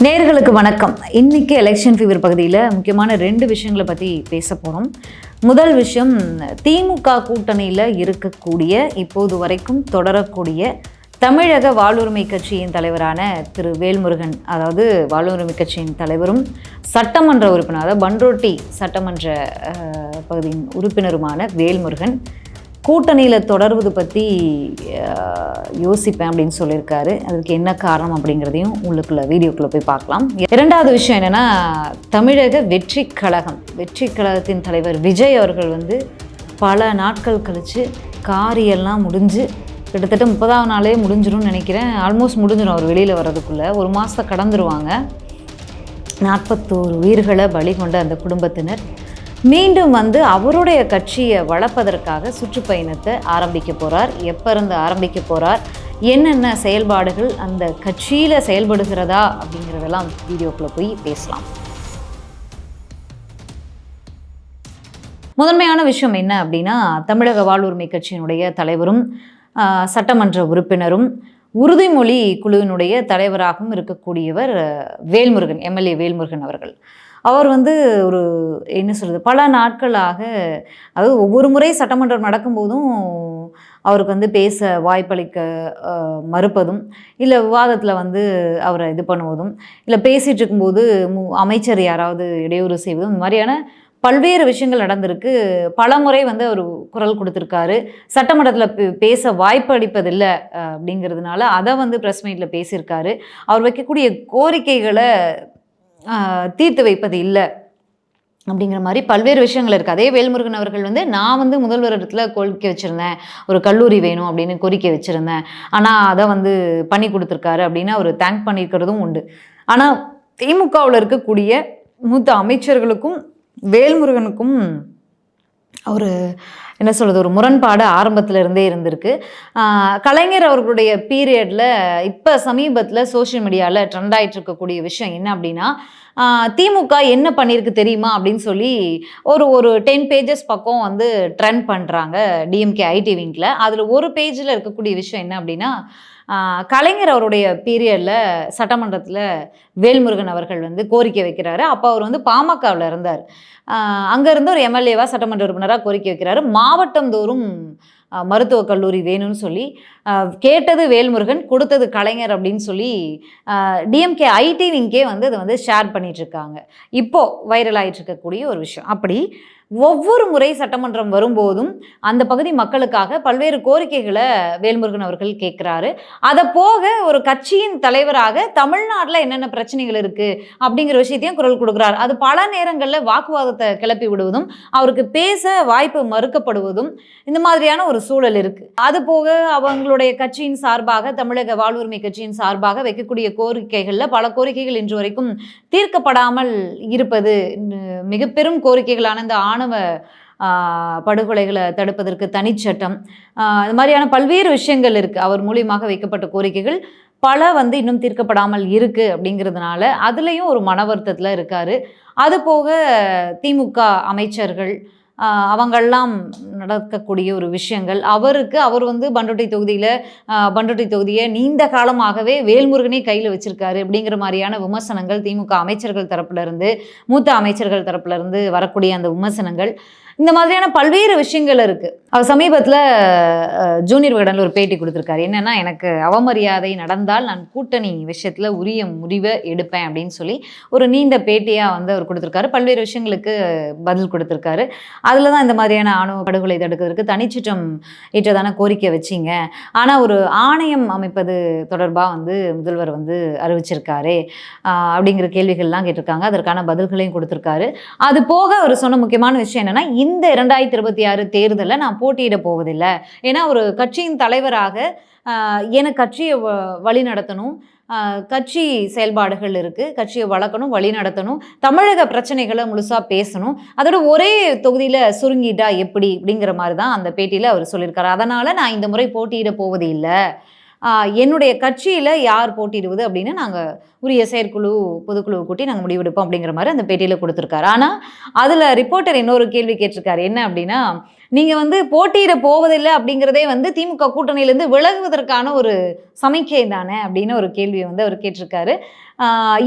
நேர்களுக்கு வணக்கம். இன்னைக்கு எலெக்ஷன் ஃபீவர் பகுதியில் முக்கியமான ரெண்டு விஷயங்களை பற்றி பேச போகிறோம் முதல் விஷயம் திமுக கூட்டணியில் இருக்கக்கூடிய இப்போது வரைக்கும் தொடரக்கூடிய தமிழக வாழ்வுரிமை கட்சியின் தலைவரான திரு வேல்முருகன் அதாவது வாழ்வுரிமை கட்சியின் தலைவரும் சட்டமன்ற உறுப்பினர் அதாவது பண்ருட்டி சட்டமன்ற பகுதியின் உறுப்பினருமான வேல்முருகன் கூட்டணியில் தொடர்வது பற்றி யோசிப்பேன் அப்படின்னு சொல்லியிருக்காரு. அதுக்கு என்ன காரணம் அப்படிங்கிறதையும் உள்ளுக்குள்ள வீடியோக்குள்ளே போய் பார்க்கலாம். இரண்டாவது விஷயம் என்னென்னா தமிழக வெற்றி கழகம். வெற்றி கழகத்தின் தலைவர் விஜய் அவர்கள் வந்து பல நாட்கள் கழித்து காரியெல்லாம் முடிஞ்சு கிட்டத்தட்ட முப்பதாவது நாளே முடிஞ்சிடும்னு நினைக்கிறேன். ஆல்மோஸ்ட் முடிஞ்சிடும் அவர் வெளியில் வர்றதுக்குள்ளே. ஒரு மாதத்தை கடந்துருவாங்க. நாற்பத்தோரு உயிர்களை பலி கொண்ட அந்த குடும்பத்தினர் மீண்டும் வந்து அவருடைய கட்சியை வளர்ப்பதற்காக சுற்றுப்பயணத்தை ஆரம்பிக்க போகிறார் எப்போ இருந்து ஆரம்பிக்க போகிறார் என்னென்ன செயல்பாடுகள் அந்த கட்சியில் செயல்படுகிறதா அப்படிங்கிறதெல்லாம் வீடியோக்குள்ளே போய் பேசலாம். முதன்மையான விஷயம் என்ன அப்படின்னா தமிழக வாழ்வுரிமை கட்சியினுடைய தலைவரும் ஆஹ், சட்டமன்ற உறுப்பினரும் உறுதிமொழி குழுவினுடைய தலைவராகவும் இருக்கக்கூடியவர் வேல்முருகன் எம்எல்ஏ வேல்முருகன் அவர்கள். அவர் வந்து ஒரு என்ன சொல்கிறது பல நாட்களாக அதாவது ஒவ்வொரு முறை சட்டமன்றம் நடக்கும்போதும் அவருக்கு வந்து பேச வாய்ப்பளிக்க மறுப்பதும் இல்லை விவாதத்தில் வந்து அவரை இது பண்ணுவதும் இல்லை பேசிகிட்டு இருக்கும்போது மு- அமைச்சர் யாராவது இடையூறு செய்வதும் இந்த மாதிரியான பல்வேறு விஷயங்கள் நடந்திருக்கு. பல முறை வந்து அவர் குரல் கொடுத்துருக்காரு. சட்டமன்றத்தில் பேச வாய்ப்பு அளிப்பதில்லை அப்படிங்கிறதுனால அதை வந்து ப்ரெஸ் மீட்டில் பேசியிருக்காரு. அவர் வைக்கக்கூடிய கோரிக்கைகளை தீர்த்து வைப்பது இல்லை அப்படிங்கிற மாதிரி பல்வேறு விஷயங்கள் இருக்குது அதே வேல்முருகன் அவர்கள் வந்து நான் வந்து முதல்வர் இடத்துல கோரிக்கை வச்சுருந்தேன். ஒரு கல்லூரி வேணும் அப்படின்னு கோரிக்கை வச்சுருந்தேன். ஆனால் அதை வந்து பண்ணி கொடுத்துருக்காரு அப்படின்னு அவர் தேங்க் பண்ணியிருக்கிறதும் உண்டு. ஆனால் திமுகவில் இருக்கக்கூடிய மூத்த அமைச்சர்களுக்கும் வேல்முருகனுக்கும் ஒரு என்ன சொல்கிறது ஒரு முரண்பாடு ஆரம்பத்தில் இருந்தே இருந்திருக்கு கலைஞர் அவர்களுடைய பீரியடில் இப்போ சமீபத்தில் சோஷியல் மீடியாவில் ட்ரெண்ட் ஆகிட்டு இருக்கக்கூடிய விஷயம் என்ன அப்படின்னா திமுக என்ன பண்ணியிருக்கு தெரியுமா அப்படின்னு சொல்லி ஒரு ஒரு டென் பேஜஸ் பக்கம் வந்து ட்ரெண்ட் பண்ணுறாங்க டிஎம்கே ஐடி விங்கில் அதில் ஒரு பேஜில் இருக்கக்கூடிய விஷயம் என்ன அப்படின்னா கலைஞர் அவருடைய பீரியடில் சட்டமன்றத்தில் வேல்முருகன் அவர்கள் வந்து கோரிக்கை வைக்கிறாரு. அப்போ அவர் வந்து பாமகவில் இருந்தார். அங்கேருந்து ஒரு எம்எல்ஏவாக சட்டமன்ற உறுப்பினராக கோரிக்கை வைக்கிறாரு. மாவட்டம் தோறும் மருத்துவக் கல்லூரி வேணும்னு சொல்லி கேட்டது வேல்முருகன் கொடுத்தது கலைஞர் அப்படின்னு சொல்லி டிஎம்கே ஐடி விங்கே வந்து அதை வந்து ஷேர் பண்ணிகிட்ருக்காங்க இப்போது வைரல் ஆகிட்டு இருக்கக்கூடிய ஒரு விஷயம். அப்படி ஒவ்வொரு முறை சட்டமன்றம் வரும்போதும் அந்த பகுதி மக்களுக்காக பல்வேறு கோரிக்கைகளை வேல்முருகன் அவர்கள் கேட்குறாரு. அதை போக ஒரு கட்சியின் தலைவராக தமிழ்நாட்டில் என்னென்ன பிரச்சனைகள் இருக்குது அப்படிங்கிற விஷயத்தையும் குரல் கொடுக்குறாரு. அது பல நேரங்களில் வாக்குவாதத்தை கிளப்பி விடுவதும் அவருக்கு பேச வாய்ப்பு மறுக்கப்படுவதும் இந்த மாதிரியான ஒரு சூழல் இருக்குது அது போக அவங்களுடைய கட்சியின் சார்பாக தமிழக வாழ்வுரிமை கட்சியின் சார்பாக வைக்கக்கூடிய கோரிக்கைகளில் பல கோரிக்கைகள் இன்று வரைக்கும் தீர்க்கப்படாமல் இருப்பது மிகப்பெரும் மிக பெரும் கோரிக்கைகளான இந்த ஆண் ஆணவ படுகொலைகளை தடுப்பதற்கு தனிச்சட்டம். ஆஹ், இது மாதிரியான பல்வேறு விஷயங்கள் இருக்குது அவர் மூலியமாக வைக்கப்பட்ட கோரிக்கைகள் பல வந்து இன்னும் தீர்க்கப்படாமல் இருக்கு அப்படிங்கிறதுனால அதுலேயும் ஒரு மன வருத்தத்தில் இருக்காரு. அது போக திமுக அமைச்சர்கள் அவங்கெல்லாம் நடக்கக்கூடிய ஒரு விஷயங்கள். அவருக்கு அவர் வந்து பண்டோட்டை தொகுதியில் பண்டோட்டை தொகுதியை நீண்ட காலமாகவே வேல்முருகனே கையில் வச்சிருக்காரு அப்படிங்கிற மாதிரியான விமர்சனங்கள் திமுக அமைச்சர்கள் தரப்புலேருந்து மூத்த அமைச்சர்கள் தரப்புலருந்து வரக்கூடிய அந்த விமர்சனங்கள். இந்த மாதிரியான பல்வேறு விஷயங்கள் இருக்கு. அவர் சமீபத்தில் ஜூனியர் விகடனில் ஒரு பேட்டி கொடுத்துருக்காரு. என்னன்னா எனக்கு அவமரியாதை நடந்தால் நான் கூட்டணி விஷயத்தில் உரிய முடிவை எடுப்பேன் அப்படின்னு சொல்லி ஒரு நீண்ட பேட்டியாக வந்து அவர் கொடுத்துருக்காரு. பல்வேறு விஷயங்களுக்கு பதில் கொடுத்துருக்காரு. அதில் தான் இந்த மாதிரியான ஆணவ படுகொலை தடுக்கிறதுக்கு தனிச்சிட்டம் ஏற்றதான கோரிக்கை வச்சிங்க. ஆனால் ஒரு ஆணையம் அமைப்பது தொடர்பாக வந்து முதல்வர் வந்து அறிவிச்சிருக்காரு அப்படிங்கிற கேள்விகள்லாம் கேட்டிருக்காங்க. அதற்கான பதில்களையும் கொடுத்துருக்காரு. அது போக அவர் சொன்ன முக்கியமான விஷயம் என்னன்னா இந்த இரண்டாயிரத்தி இருபத்தி ஆறு தேர்தலில் நான் போட்டியிட போவதில்லை. ஏன்னா ஒரு கட்சியின் தலைவராக என கட்சியை வ- வழி நடத்தணும். கட்சி செயல்பாடுகள் இருக்குது கட்சியை வளர்க்கணும் வழி நடத்தணும். தமிழக பிரச்சனைகளை முழுசாக பேசணும். அதோட ஒரே தொகுதியில் சுருங்கிட்டா எப்படி? அப்படிங்கிற மாதிரி தான் அந்த பேட்டியில் அவர் சொல்லியிருக்காரு. அதனால் நான் இந்த முறை போட்டியிட போவது இல்லை என்னுடைய கட்சியில் யார் போட்டிடுவது அப்படின்னு நாங்கள் உரிய செயற்குழு பொதுக்குழு கூட்டி நாங்கள் முடிவெடுப்போம் அப்படிங்கிற மாதிரி அந்த பேட்டியில் கொடுத்துருக்காரு. ஆனால் அதில் ரிப்போர்ட்டர் இன்னொரு கேள்வி கேட்டிருக்காரு. என்ன அப்படின்னா நீங்கள் வந்து போட்டியிட போவதில்லை அப்படிங்கிறதே வந்து திமுக கூட்டணியிலேருந்து விலகுவதற்கான ஒரு சமிக்கை தானே அப்படின்னு ஒரு கேள்வியை வந்து அவர் கேட்டிருக்காரு.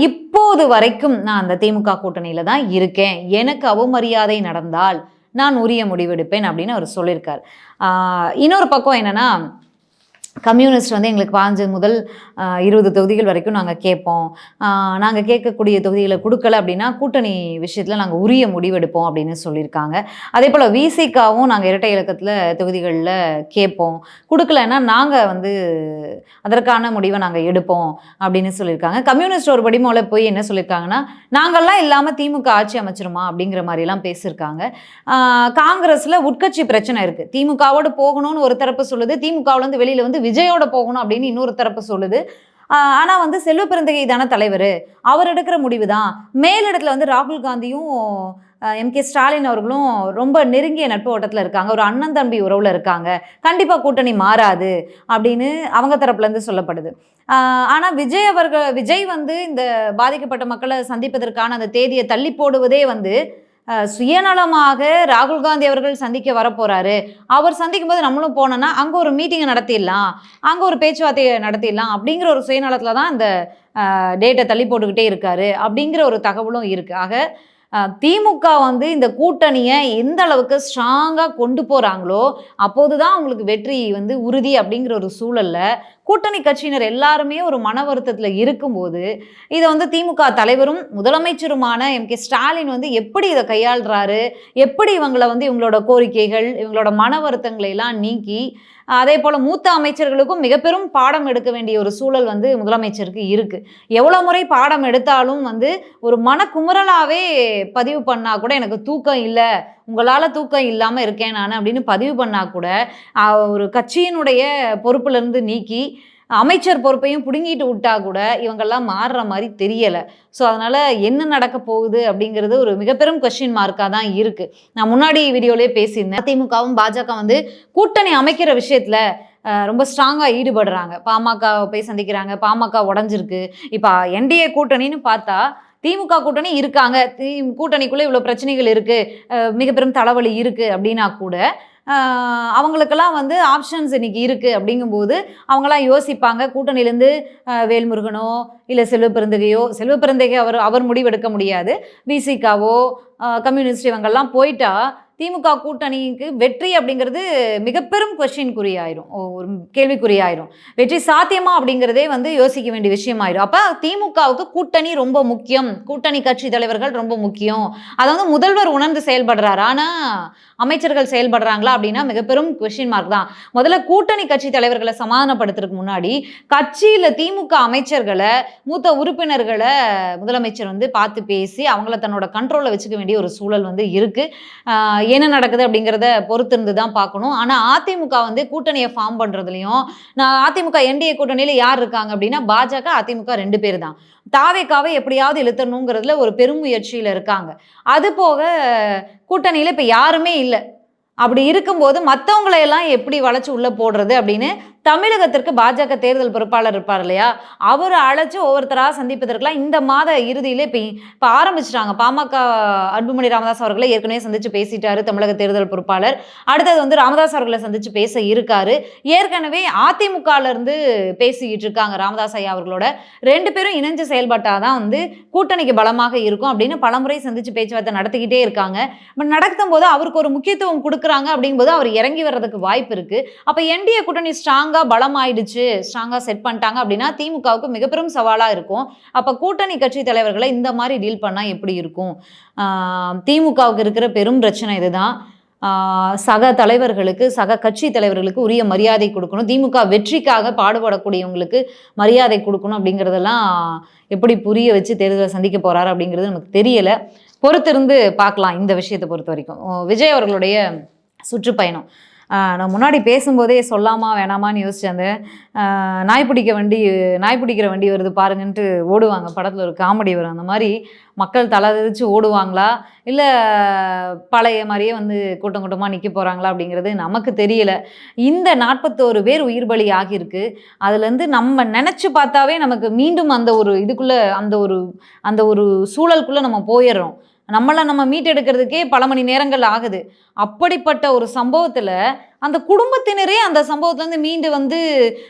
இப்போது வரைக்கும் நான் அந்த திமுக கூட்டணியில் தான் இருக்கேன். எனக்கு அவமரியாதை நடந்தால் நான் உரிய முடிவெடுப்பேன் அப்படின்னு அவர் சொல்லியிருக்கார். இன்னொரு பக்கம் என்னென்னா கம்யூனிஸ்ட் வந்து எங்களுக்கு பாஞ்சு முதல் இருபது தொகுதிகள் வரைக்கும் நாங்கள் கேட்போம். நாங்கள் கேட்கக்கூடிய தொகுதிகளை கொடுக்கல அப்படின்னா கூட்டணி விஷயத்தில் நாங்கள் உரிய முடிவெடுப்போம் அப்படின்னு சொல்லியிருக்காங்க. அதே போல் விசிகாவும் நாங்கள் இரட்டை இலக்கத்தில் தொகுதிகளில் கேட்போம். கொடுக்கலன்னா நாங்கள் வந்து அதற்கான முடிவை நாங்கள் எடுப்போம் அப்படின்னு சொல்லியிருக்காங்க. கம்யூனிஸ்ட் ஒரு படிமோல போய் என்ன சொல்லியிருக்காங்கன்னா நாங்கள்லாம் இல்லாமல் திமுக ஆட்சி அமைச்சிருமா? அப்படிங்கிற மாதிரிலாம் பேசியிருக்காங்க. காங்கிரஸில் உட்கட்சி பிரச்சனை இருக்குது திமுகவோடு போகணும்னு ஒரு தரப்பு சொல்லுது. திமுகவுல வெளியில் வந்து விஜயோட போகணும் அப்படின்னு இன்னொரு தரப்பு சொல்லுது ஆனால் வந்து செல்வ பெருந்தகை தானே தலைவர். அவர் எடுக்கிற முடிவு தான் மேலிடத்துல வந்து ராகுல் காந்தியும் எம் கே ஸ்டாலின் அவர்களும் ரொம்ப நெருங்கிய நட்பு ஓட்டத்தில் இருக்காங்க. ஒரு அண்ணன் தம்பி உறவில் இருக்காங்க. கண்டிப்பாக கூட்டணி மாறாது அப்படின்னு அவங்க தரப்புலேருந்து சொல்லப்படுது. ஆனால் விஜய் அவர்கள் விஜய் வந்து இந்த பாதிக்கப்பட்ட மக்களை சந்திப்பதற்கான அந்த தேதியை தள்ளி போடுவதே வந்து சுயநலமாக ராகுல் காந்தி அவர்கள் சந்திக்க வரப்போறாரு. அவர் சந்திக்கும் போது நம்மளும் போனோம்னா அங்கே ஒரு மீட்டிங்கை நடத்திடலாம். அங்கே ஒரு பேச்சுவார்த்தையை நடத்திடலாம் அப்படிங்கிற ஒரு சுயநலத்தில் தான் அந்த டேட்டை தள்ளி போட்டுக்கிட்டே இருக்காரு அப்படிங்கிற ஒரு தகவலும் இருக்கு. ஆக திமுக வந்து இந்த கூட்டணியை எந்த அளவுக்கு ஸ்ட்ராங்காக கொண்டு போகிறாங்களோ அப்போது தான் அவங்களுக்கு வெற்றி வந்து உறுதி அப்படிங்கிற ஒரு சூழலில் கூட்டணி கட்சியினர் எல்லாருமே ஒரு மன வருத்தத்தில் இருக்கும்போது இதை வந்து திமுக தலைவரும் முதலமைச்சருமான எம் கே ஸ்டாலின் வந்து எப்படி இதை கையாளுறாரு? எப்படி இவங்களை வந்து இவங்களோட கோரிக்கைகள் இவங்களோட மன வருத்தங்களை எல்லாம் நீக்கி அதே போல் மூத்த அமைச்சர்களுக்கும் மிக பெரும் பாடம் எடுக்க வேண்டிய ஒரு சூழல் வந்து முதலமைச்சருக்கு இருக்குது எவ்வளோ முறை பாடம் எடுத்தாலும் வந்து ஒரு மனக்குமுறலாகவே பதிவு பண்ணால் கூட எனக்கு தூக்கம் இல்லை. உங்களால் தூக்கம் இல்லாமல் இருக்கேன் நான் அப்படின்னு பதிவு பண்ணால் கூட ஒரு கட்சியினுடைய பொறுப்புலேருந்து நீக்கி அமைச்சர் பொறுப்பையும் பிடுங்கிட்டு விட்டா கூட இவங்கெல்லாம் மாறுற மாதிரி தெரியலை. ஸோ அதனால் என்ன நடக்க போகுது அப்படிங்கிறது ஒரு மிகப்பெரும் கொஸ்டின் மார்க்காக தான் இருக்குது நான் முன்னாடி வீடியோலேயே பேசியிருந்தேன். அதிமுகவும் பாஜக வந்து கூட்டணி அமைக்கிற விஷயத்தில் ரொம்ப ஸ்ட்ராங்காக ஈடுபடுறாங்க. பாமக போய் சந்திக்கிறாங்க. பாமக உடஞ்சிருக்கு. இப்போ என்டிஏ கூட்டணின்னு பார்த்தா திமுக கூட்டணி இருக்காங்க. தி கூட்டணிக்குள்ளே இவ்வளோ பிரச்சனைகள் இருக்குது மிக பெரும் தலைவலி இருக்குது அப்படின்னா கூட அவங்களுக்கெல்லாம் வந்து ஆப்ஷன்ஸ் இன்னைக்கு இருக்குது அப்படிங்கும்போது அவங்களாம் யோசிப்பாங்க. கூட்டணியிலேருந்து வேல்முருகனோ இல்லை செல்வ பிறந்தகையோ செல்வ பெருந்தகை அவர் அவர் முடிவெடுக்க முடியாது. விசிகாவோ கம்யூனிஸ்ட் இவங்கெல்லாம் போயிட்டா திமுக கூட்டணிக்கு வெற்றி அப்படிங்கிறது மிக பெரும் கொஸ்டின் குறியாயிரும். ஓ, ஒரு கேள்விக்குறியாயிரும் வெற்றி சாத்தியமா அப்படிங்கிறதே வந்து யோசிக்க வேண்டிய விஷயமாயிரும். அப்போ திமுகவுக்கு கூட்டணி ரொம்ப முக்கியம். கூட்டணி கட்சி தலைவர்கள் ரொம்ப முக்கியம். அதை வந்து முதல்வர் உணர்ந்து செயல்படுறாரு? ஆனால் அமைச்சர்கள் செயல்படுறாங்களா அப்படின்னா மிக பெரும் கொஸ்டின் மார்க் தான். முதல்ல கூட்டணி கட்சி தலைவர்களை சமாதானப்படுத்துறதுக்கு முன்னாடி கட்சியில் திமுக அமைச்சர்களை மூத்த உறுப்பினர்களை முதலமைச்சர் வந்து பார்த்து பேசி அவங்கள தன்னோட கண்ட்ரோலில் வச்சுக்க வேண்டிய ஒரு சூழல் வந்து இருக்குது என்ன நடக்குது அப்படிங்கிறத பொறுத்து இருந்து தான் பார்க்கணும். ஆனால் அதிமுக வந்து கூட்டணியை ஃபார்ம் பண்ணுறதுலையும் நான் அதிமுக என்டிஏ கூட்டணியில் யார் இருக்காங்க அப்படின்னா பாஜக அதிமுக ரெண்டு பேர் தான் தாவேக்காவை எப்படியாவது இழுத்தணுங்கிறதுல ஒரு பெரும் முயற்சியில் இருக்காங்க. அது போக கூட்டணியில் இப்போ யாருமே இல்லை. அப்படி இருக்கும்போது மற்றவங்களையெல்லாம் எப்படி வளைச்சு உள்ளே போடுறது அப்படின்னு தமிழகத்திற்கு பாஜக தேர்தல் பொறுப்பாளர் இருப்பார் இல்லையா? அவர் அழைச்சு ஒவ்வொருத்தராக சந்திப்பதற்கெல்லாம் இந்த மாத இறுதியில் இப்போ இப்போ ஆரம்பிச்சிட்டாங்க. பாமக அன்புமணி ராமதாஸ் அவர்களை ஏற்கனவே சந்திச்சு பேசிட்டாரு தமிழக தேர்தல் பொறுப்பாளர். அடுத்தது வந்து ராமதாஸ் அவர்களை சந்திச்சு பேச இருக்காரு. ஏற்கனவே அதிமுகல இருந்து பேசிக்கிட்டு இருக்காங்க ராமதாஸ் ஐயா அவர்களோட. ரெண்டு பேரும் இணைஞ்சு செயல்பட்டாதான் வந்து கூட்டணிக்கு பலமாக இருக்கும் அப்படின்னு பலமுறை சந்திச்சு பேச்சுவார்த்தை நடத்திக்கிட்டே இருக்காங்க. பட் நடத்தும் போது அவருக்கு ஒரு முக்கியத்துவம் கொடுக்குறாங்க அப்படிங்கும்போது அவர் இறங்கி வர்றதுக்கு வாய்ப்பு இருக்கு. அப்போ என்டிஏ கூட்டணி ஸ்ட்ராங் ஸ்ட்ராங்காக பலமாயிடுச்சு ஸ்ட்ராங்காக செட் பண்ணிட்டாங்க அப்படின்னா திமுகவுக்கு மிக பெரும் சவாலாக இருக்கும். அப்போ கூட்டணி கட்சி தலைவர்களை இந்த மாதிரி டீல் பண்ணால் எப்படி இருக்கும்? திமுகவுக்கு இருக்கிற பெரும் பிரச்சனை இதுதான். சக தலைவர்களுக்கு சக கட்சி தலைவர்களுக்கு உரிய மரியாதை கொடுக்கணும். திமுக வெற்றிக்காக பாடுபடக்கூடியவங்களுக்கு மரியாதை கொடுக்கணும் அப்படிங்கிறதெல்லாம் எப்படி புரிய வச்சு தேர்தலை சந்திக்க போகிறாரு அப்படிங்கிறது நமக்கு தெரியலை. பொறுத்திருந்து பார்க்கலாம் இந்த விஷயத்தை பொறுத்த வரைக்கும். விஜய் அவர்களுடைய சுற்றுப்பயணம். நான் முன்னாடி பேசும்போதே சொல்லாமா வேணாமான்னு யோசிச்சேன். அந்த நாய் பிடிக்க வண்டி நாய் பிடிக்கிற வண்டி வருது பாருங்கன்ட்டு ஓடுவாங்க. படத்தில் ஒரு காமெடி வரும். அந்த மாதிரி மக்கள் தலை தெரிச்சு ஓடுவாங்களா? இல்லை பழைய மாதிரியே வந்து கூட்டம் கூட்டமாக நிற்க போகிறாங்களா அப்படிங்கிறது நமக்கு தெரியல. இந்த நாற்பத்தோரு பேர் உயிர் பலி ஆகியிருக்கு. அதுலேருந்து நம்ம நினச்சி பார்த்தாவே நமக்கு மீண்டும் அந்த ஒரு இதுக்குள்ளே அந்த ஒரு அந்த ஒரு சூழலுக்குள்ளே நம்ம போயிடுறோம். நம்மளை நம்ம மீட்டெடுக்கிறதுக்கே பல மணி நேரங்கள் ஆகுது. அப்படிப்பட்ட ஒரு சம்பவத்தில் அந்த குடும்பத்தினரே அந்த சம்பவத்துலேருந்து மீண்டு வந்து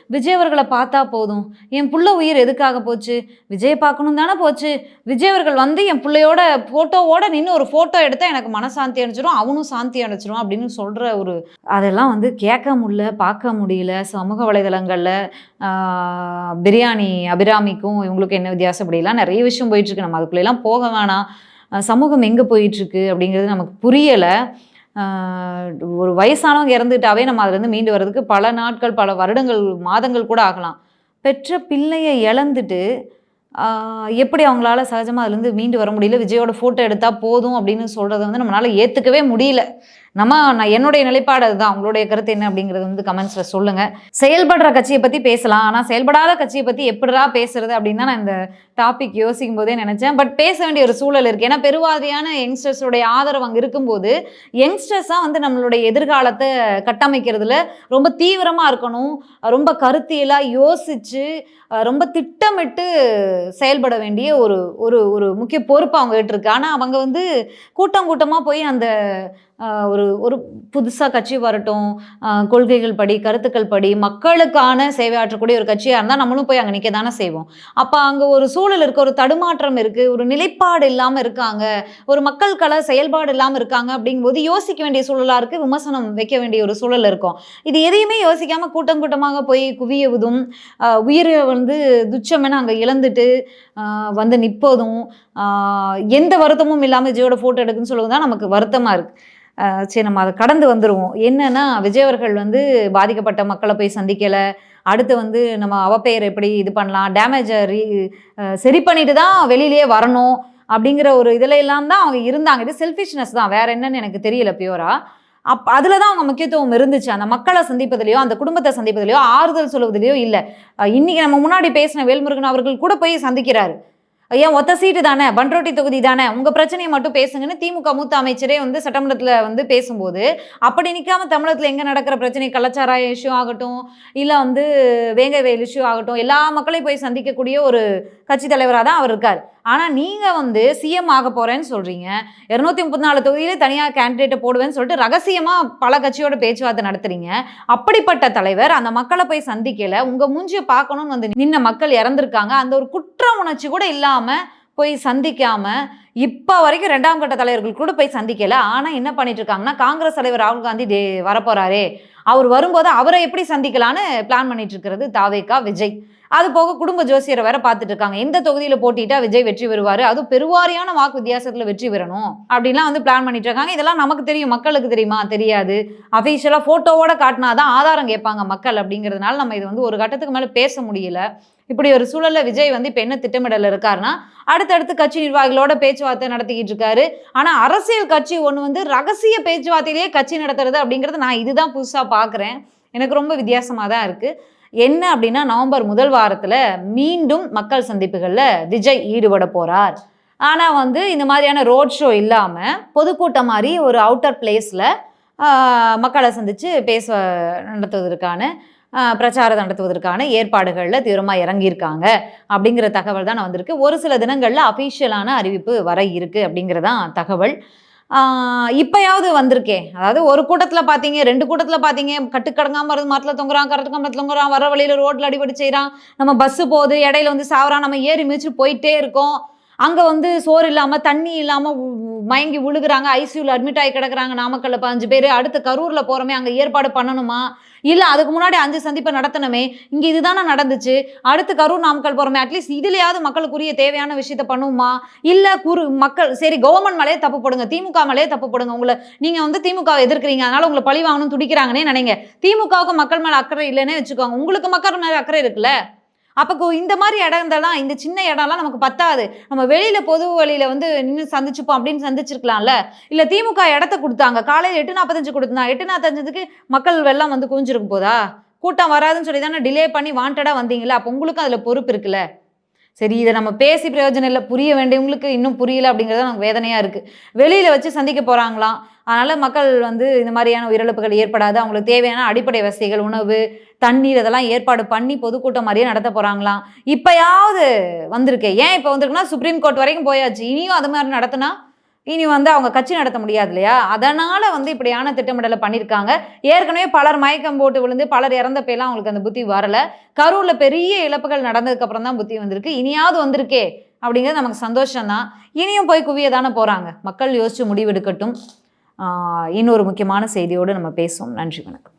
விஜய் அவர்களை பார்த்தா போதும். என் புள்ள உயிர் எதுக்காக போச்சு? விஜய் பார்க்கணும் தானே போச்சு. விஜய் அவர்கள் வந்து என் பிள்ளையோட ஃபோட்டோவோட நின்று ஒரு ஃபோட்டோ எடுத்தால் எனக்கு மனசாந்தி அடைச்சிரும் அவனும் சாந்தி அடைச்சிரும் அப்படின்னு சொல்கிற ஒரு அதெல்லாம் வந்து கேட்க முடியல பார்க்க முடியல. சமூக வலைதளங்களில் பிரியாணி அபிராமிக்கும் இவங்களுக்கும் என்ன வித்தியாசம் நிறைய விஷயம் போயிட்டுருக்கு நம்ம அதுக்குள்ளெல்லாம் போக வேணாம். சமூகம் எங்கே போயிட்டுருக்கு அப்படிங்கிறது நமக்கு புரியலை. ஒரு வயசானவங்க இறந்துட்டாவே நம்ம அதுலேருந்து மீண்டு வர்றதுக்கு பல நாட்கள் பல வருடங்கள் மாதங்கள் கூட ஆகலாம். பெற்ற பிள்ளையை இழந்துட்டு எப்படி அவங்களால சகஜமாக அதுலேருந்து மீண்டு வர முடியல? விஜயோட ஃபோட்டோ எடுத்தால் போதும் அப்படின்னு சொல்கிறத வந்து நம்மளால் ஏற்றுக்கவே முடியல. நம்ம நான் என்னுடைய நிலைப்பாடு அதுதான். அவங்களுடைய கருத்து என்ன அப்படிங்கிறது வந்து கமெண்ட்ஸில் சொல்லுங்கள் செயல்படுற கட்சியை பற்றி பேசலாம். ஆனால் செயல்படாத கட்சியை பற்றி எப்படிடா பேசுறது அப்படின்னு தான் நான் இந்த டாபிக் யோசிக்கும் போதே நினச்சேன். பட் பேச வேண்டிய ஒரு சூழல் இருக்குது ஏன்னா பெருவாரியான யங்ஸ்டர்ஸோடைய ஆதரவு அங்கே இருக்கும்போது யங்ஸ்டர்ஸாக வந்து நம்மளுடைய எதிர்காலத்தை கட்டமைக்கிறதுல ரொம்ப தீவிரமாக இருக்கணும். ரொம்ப கருத்தியலாக யோசித்து ரொம்ப திட்டமிட்டு செயல்பட வேண்டிய ஒரு ஒரு ஒரு முக்கிய பொறுப்பு அவங்ககிட்ட இருக்கு. ஆனால் அவங்க வந்து கூட்டம் கூட்டமாக போய் அந்த ஒரு ஒரு புதுசாக கட்சி வரட்டும் கொள்கைகள் படி கருத்துக்கள் படி மக்களுக்கான சேவை ஆற்றக்கூடிய ஒரு கட்சியாக இருந்தால் நம்மளும் போய் அங்கே நிற்க தானே செய்வோம். அப்போ அங்கே ஒரு சூழல் இருக்குது ஒரு தடுமாற்றம் இருக்குது ஒரு நிலைப்பாடு இல்லாமல் இருக்காங்க ஒரு மக்கள் கள செயல்பாடு இல்லாமல் இருக்காங்க அப்படிங்கும்போது யோசிக்க வேண்டிய சூழலாக இருக்குது விமர்சனம் வைக்க வேண்டிய ஒரு சூழல் இருக்கும். இது எதையுமே யோசிக்காமல் கூட்டம் கூட்டமாக போய் குவியவதும் உயிரை வந்து துச்சமென அங்கே இழந்துட்டு வந்து நிற்பதும் எந்த வருத்தமும் இல்லாமல் விஜயோட ஃபோட்டோ எடுக்குன்னு சொல்லுவது தான் நமக்கு வருத்தமாக இருக்குது சரி நம்ம அதை கடந்து வந்துடுவோம் என்னன்னா விஜய் அவர்கள் வந்து பாதிக்கப்பட்ட மக்களை போய் சந்திக்கலை அடுத்து வந்து நம்ம அவப்பெயர் எப்படி இது பண்ணலாம் டேமேஜை ரீ சரி பண்ணிட்டு தான் வெளியிலேயே வரணும் அப்படிங்கிற ஒரு இதில் எல்லாம் தான் அவங்க இருந்தாங்க. இது செல்ஃபிஷ்னஸ் தான். வேற என்னன்னு எனக்கு தெரியல பியூரா அப் அதில் தான் அவங்க முக்கியத்துவம் இருந்துச்சு. அந்த மக்களை சந்திப்பதிலையோ அந்த குடும்பத்தை சந்திப்பதிலையோ ஆறுதல் சொல்வதிலையோ இல்லை. இன்னைக்கு நம்ம முன்னாடி பேசின வேல்முருகன் அவர்கள் கூட போய் சந்திக்கிறாரு. ஏன் ஒத்த சீட்டு தானே? பன்ரோட்டி தொகுதி தானே? உங்கள் பிரச்சனையை மட்டும் பேசுங்கன்னு திமுக மூத்த அமைச்சரே வந்து சட்டமன்றத்தில் வந்து பேசும்போது அப்படி நிற்காம தமிழகத்தில் எங்கே நடக்கிற பிரச்சனை? கலாச்சார இஷ்யூ ஆகட்டும் இல்லை வந்து வேங்கை வயல் இஷ்யூ ஆகட்டும் எல்லா மக்களையும் போய் சந்திக்கக்கூடிய ஒரு கட்சி தலைவராக தான் அவர் இருக்கார். ஆனால் நீங்கள் வந்து சிஎம் ஆக போகிறேன்னு சொல்கிறீங்க இரநூத்தி முப்பத்தி நாலு தொகுதியிலே தனியாக கேண்டிடேட்டை போடுவேன்னு சொல்லிட்டு ரகசியமாக பல கட்சியோட பேச்சுவார்த்தை நடத்துறீங்க. அப்படிப்பட்ட தலைவர் அந்த மக்களை போய் சந்திக்கல. உங்கள் மூஞ்சியை பார்க்கணும்னு வந்து நின்ன மக்கள் இறந்துருக்காங்க. அந்த ஒரு குற்ற உணர்ச்சி கூட இல்லாமல் போய் சந்திக்காம இப்போ வரைக்கும் ரெண்டாம் கட்ட தலைவர்கள் கூட போய் சந்திக்கல. ஆனால் என்ன பண்ணிட்டு இருக்காங்கன்னா காங்கிரஸ் தலைவர் ராகுல் காந்தி டே வரப்போறாரே. அவர் வரும்போது அவரை எப்படி சந்திக்கலான்னு பிளான் பண்ணிட்டு இருக்கிறது தாவேகா விஜய். அது போக குடும்ப ஜோசியரை வேற பார்த்துட்டு இருக்காங்க எந்த தொகுதியில் போட்டிட்டா விஜய் வெற்றி பெறுவார். அது பெருவாரியான வாக்கு வித்தியாசத்தில் வெற்றி பெறணும் அப்படின்லாம் வந்து பிளான் பண்ணிட்டு இருக்காங்க இதெல்லாம் நமக்கு தெரியும். மக்களுக்கு தெரியுமா? தெரியாது. அஃபீஷியலாக ஃபோட்டோவோட காட்டினாதான் ஆதாரம் கேட்பாங்க மக்கள் அப்படிங்கிறதுனால நம்ம இது வந்து ஒரு கட்டத்துக்கு மேலே பேச முடியல. இப்படி ஒரு சூழல்ல விஜய் வந்து இப்போ என்ன திட்டமிடல் இருக்காருன்னா அடுத்தடுத்து கட்சி நிர்வாகிகளோட பேச்சுவார்த்தை நடத்திக்கிட்டு இருக்காரு. ஆனா அரசியல் கட்சி ஒன்று வந்து ரகசிய பேச்சுவார்த்தையிலேயே கட்சி நடத்துறது அப்படிங்கிறது நான் இதுதான் புதுசா பார்க்குறேன் எனக்கு ரொம்ப வித்தியாசமா தான் இருக்கு. என்ன அப்படின்னா நவம்பர் முதல் வாரத்தில் மீண்டும் மக்கள் சந்திப்புகளில் விஜய் ஈடுபட போகிறார் ஆனால் வந்து இந்த மாதிரியான ரோட் ஷோ இல்லாமல் பொதுக்கூட்டம் மாதிரி ஒரு அவுட்டர் பிளேஸில் மக்களை சந்தித்து பேச நடத்துவதற்கான பிரச்சாரம் நடத்துவதற்கான ஏற்பாடுகளில் தீவிரமாக இறங்கியிருக்காங்க. அப்படிங்கிற தகவல் தான் வந்திருக்கு. ஒரு சில தினங்களில் அஃபீஷியலான அறிவிப்பு வர இருக்குது அப்படிங்கிறதான் தகவல். இப்பயாவது வந்திருக்கே. அதாவது ஒரு கூட்டத்தில் பார்த்தீங்க ரெண்டு கூட்டத்தில் பார்த்தீங்க கட்டுக்கடங்காம வருது மரத்தில் தொங்குறான் கரட்டு கம்பத்தில் தொங்குறான் வர வழியில் ரோட்டில் அடிபடி செய்கிறான் நம்ம பஸ்ஸு போகுது இடையில வந்து சாவறான் நம்ம ஏறி மிதிச்சு போயிட்டே இருக்கோம். அங்கே வந்து சோறு இல்லாமல் தண்ணி இல்லாமல் மயங்கி விழுகுறாங்க. ஐசியூவில் அட்மிட் ஆகி கிடக்குறாங்க. நாமக்கல்ல பதினஞ்சு பேர். அடுத்து கரூரில் போகிறோமே அங்கே ஏற்பாடு பண்ணணுமா? இல்லை அதுக்கு முன்னாடி அஞ்சு சந்திப்பை நடத்தணுமே? இங்கே இதுதானே நடந்துச்சு. அடுத்து கரூர் நாமக்கல் போகிறோமே அட்லீஸ்ட் இதுலையாவது மக்களுக்குரிய தேவையான விஷயத்த பண்ணுவோமா இல்லை குறு மக்கள் சரி கவர்மெண்ட் மலையே தப்பு போடுங்க. திமுக மேலேயே தப்பு போடுங்க. உங்களை நீங்கள் வந்து திமுகவை எதிர்க்கிறீங்க. அதனால உங்களை பழி வாங்கணும்னு துடிக்கிறாங்கன்னே நினைங்க. திமுகவுக்கு மக்கள் மேலே அக்கறை இல்லைன்னே வச்சுக்கோங்க. உங்களுக்கு மக்கள் மேலே அக்கறை இருக்குல்ல? அப்போ இந்த மாதிரி இடங்கள்லாம் இந்த சின்ன இடம்லாம் நமக்கு பத்தாது. நம்ம வெளியில பொது வழியில வந்து நின்று சந்திச்சுப்போம் அப்படின்னு சந்திச்சிருக்கலாம்ல. இல்ல திமுக இடத்த கொடுத்தாங்க. காலையில் எட்டு நாற்பத்தஞ்சு கொடுத்தா எட்டு நாற்பத்தஞ்சதுக்கு மக்கள் வெள்ளம் வந்து குவிஞ்சிருக்கும் போதா? கூட்டம் வராதுன்னு சொல்லி தானே டிலே பண்ணி வாண்டடா வந்தீங்களா அப்போ உங்களுக்கும் அதுல பொறுப்பு இருக்குல்ல. சரி இதை நம்ம பேசி பிரயோஜனம் இல்லை புரிய வேண்டியவங்களுக்கு இன்னும் புரியல அப்படிங்கிறது நமக்கு வேதனையாக இருக்குது வெளியில் வச்சு சந்திக்க போகிறாங்களாம் அதனால் மக்கள் வந்து இந்த மாதிரியான உயிரிழப்புகள் ஏற்படாது. அவங்களுக்கு தேவையான அடிப்படை வசதிகள் உணவு தண்ணீர் இதெல்லாம் ஏற்பாடு பண்ணி பொதுக்கூட்டம் மாதிரியே நடத்த போகிறாங்களாம் இப்போயாவது வந்திருக்கு. ஏன் இப்போ வந்திருக்குன்னா சுப்ரீம் கோர்ட் வரைக்கும் போயாச்சு. இனியும் அது மாதிரி நடத்தினா? இனி வந்து அவங்க கட்சி நடத்த முடியாது இல்லையா? அதனால் வந்து இப்படியான திட்டமிடலை பண்ணியிருக்காங்க. ஏற்கனவே பலர் மயக்கம் போட்டு விழுந்து பலர் இறந்தப்பெல்லாம் அவங்களுக்கு அந்த புத்தி வரல. கரூரில் பெரிய இழப்புகள் நடந்ததுக்கு அப்புறம் தான் புத்தி வந்திருக்கு. இனியாவது வந்திருக்கே அப்படிங்கிறது நமக்கு சந்தோஷம்தான் இனியும் போய் குவிய தானே போகிறாங்க மக்கள் யோசிச்சு முடிவெடுக்கட்டும் இன்னொரு முக்கியமான செய்தியோடு நம்ம பேசுவோம். நன்றி வணக்கம்.